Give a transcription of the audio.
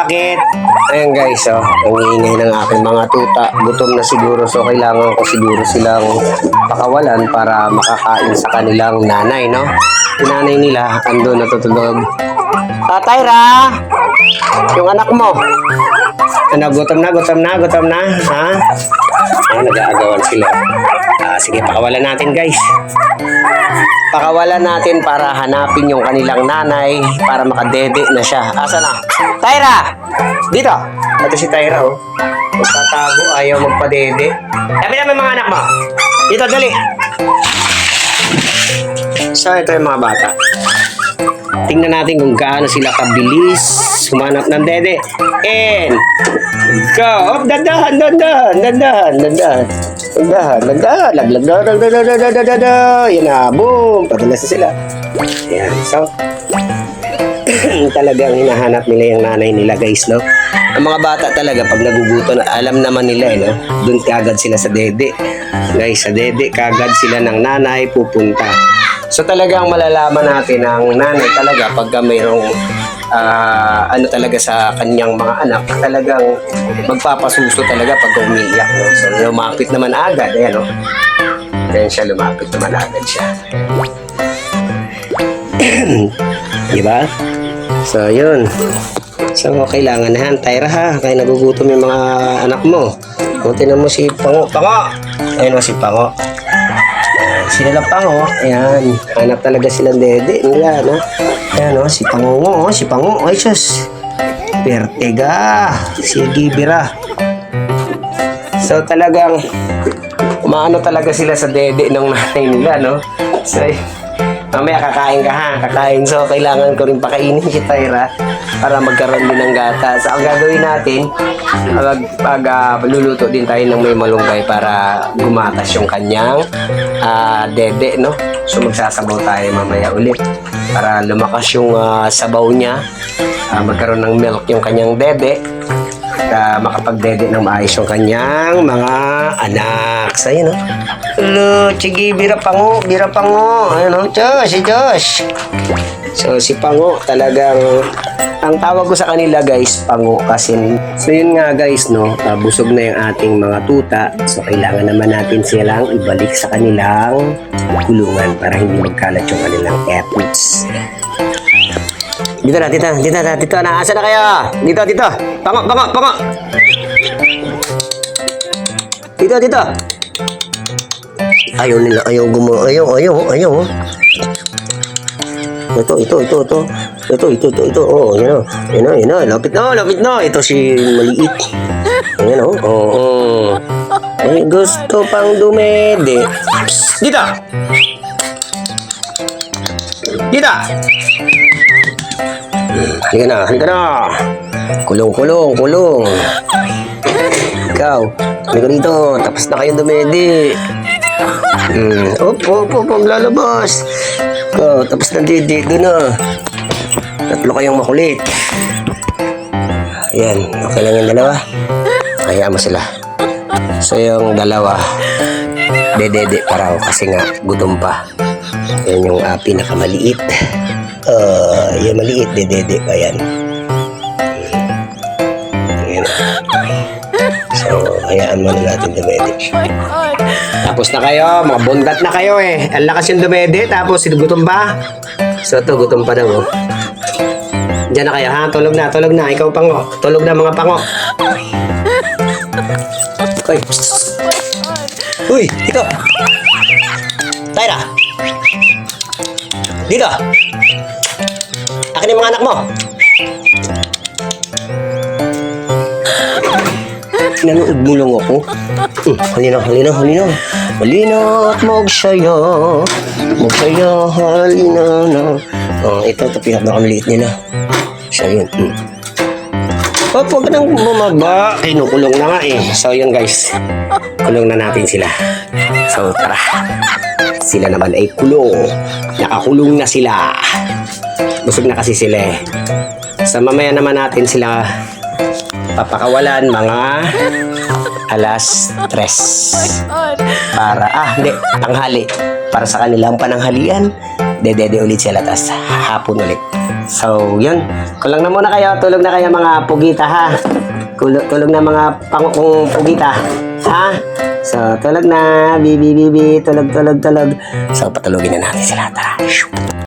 bakit. Ayan guys, oh, ang ingay ng aking mga tuta. Gutom na siguro, so kailangan ko siguro silang pakawalan para makakain sa kanilang nanay, no? Yung nanay nila, ando natutulog. Ah, Tyra! Yung anak mo. Ano, gutom na, gutom na, gutom na, ha? Nag-aagawan sila. Ah, sige, pakawalan natin guys. Pakawalan natin para hanapin yung kanilang nanay para makadede na siya. Asa na? Tyra! Dito! Ito si Tyra, oh. Magtatago, ayaw magpadede. Sabi namin mga anak mo. Dito, dali. So, ito yung mga bata. Tingnan natin kung gaano sila kabilis humanap ng dede. And, go! Oh, dandahan, dandahan, dandahan, dandahan. Dandahan, dandahan. Laglag laglag laglag laglag. Yan na, boom! Padalas sila. Yan, so, talagang hinahanap nila yung nanay nila guys no ang mga bata talaga pag naguguto na alam naman nila eh no doon kagad sila sa dede guys sa dede kagad sila ng nanay pupunta so talagang malalaman natin ang nanay talaga pagka mayroong ah, ano talaga sa kanyang mga anak talagang magpapasuso talaga pag umiiyak no? so lumapit naman agad ayan no Ayan siya lumapit naman agad siya Di ba? So, yun. So, kailangan na Tyra ha. Kaya nagugutom yung mga anak mo. Kung tinan mo si Pango. Pango! Ayun o si Pango. Sila lang Pango. Ayan. Hanap talaga silang dede. Nila, no? Ayan o. Si Pango mo. oh, Si Pango. Ay, sus. Pertega. Si Gibira. So, talagang umaano talaga sila sa dede ng nanay nila, no? So, mamaya kakain ka ha, kakain. So, kailangan ko rin pakainin si Tyra para magkaroon din ng gata. So, ang gagawin natin, pag, pag ah, luluto din tayo ng may malunggay para gumatas yung kanyang ah, dede, no? So, magsasabaw tayo mamaya ulit para lumakas yung ah, sabaw niya. Ah, magkaroon ng milk yung kanyang dede uh, makapagdede ng maayos yung kanyang mga anak. So, yun, no? Hello, Chigi, bira pango, bira pango. Ayun, no? Josh, si Josh. So, si Pango, talagang, ang tawag ko sa kanila, guys, Pango, kasi, so yun nga, guys, no, busog na yung ating mga tuta. So, kailangan naman natin silang ibalik sa kanilang kulungan para hindi magkalat yung kanilang efforts. Dito na, dito na, dito na, dito na. Asa na kayo? Dito, dito. Pango, pango, pango. Dito, dito. Ayaw nila, ayaw gumo, ayaw, ayaw, ayaw. Ito, ito, ito, ito. Ito, ito, ito, ito. Oh, yan o. Yan o, yan o. Lapit na, lapit na. Ito si maliit. Ayan o. Oo. Oh, Ay, gusto pang dumede. Psst, dito. Dito. Halika na, halika na. Kulong, kulong, kulong. Ikaw, halika dito. Tapos na kayong dumedi. Hmm. Op, op, op, op, lalabas. Ikaw, tapos na. Doon na. Tatlo kayong makulit. Ayan, okay lang yung dalawa. Hayaan mo sila. So yung dalawa, dedede pa raw kasi nga gutom pa. Yan yung uh, pinakamaliit. Uh, yung maliit, dedede pa yan. Ayan. So, hayaan mo na natin dumede. Tapos na kayo, mga bundat na kayo eh. Ang lakas yung dumede, tapos gutom pa. So, ito, gutom pa daw. Oh. Diyan na kayo ha, tulog na, tulog na. Ikaw pango, tulog na mga pango. Uy, Uy, dito. Tyra. Dito. Mga anak mo. Nanood mo lang ako. Hmm, halina, halina, halina. Halina at magsaya. Magsaya, halina na. Oh, ito, ito pinakamaliit nila. Siya yun. Hmm. Oh, huwag ka nang bumaba. Kinukulong na nga eh. So, yun guys. Kulong na natin sila. So, tara. Sila naman ay kulong. Nakakulong na sila. Busog na kasi sila eh. Sa mamaya naman natin sila papakawalan mga alas 3. Para, ah, hindi, tanghali. Para sa kanilang pananghalian, dedede ulit sila, tas hapon ulit. So, yun. Kulang na muna kayo. Tulog na kayo mga pugita, ha? Tulog, tulog na mga pangukong pugita. Ha? So, tulog na. Bibi, bibi. Tulog, tulog, tulog. So, patulogin na natin sila. Tara. Shoo.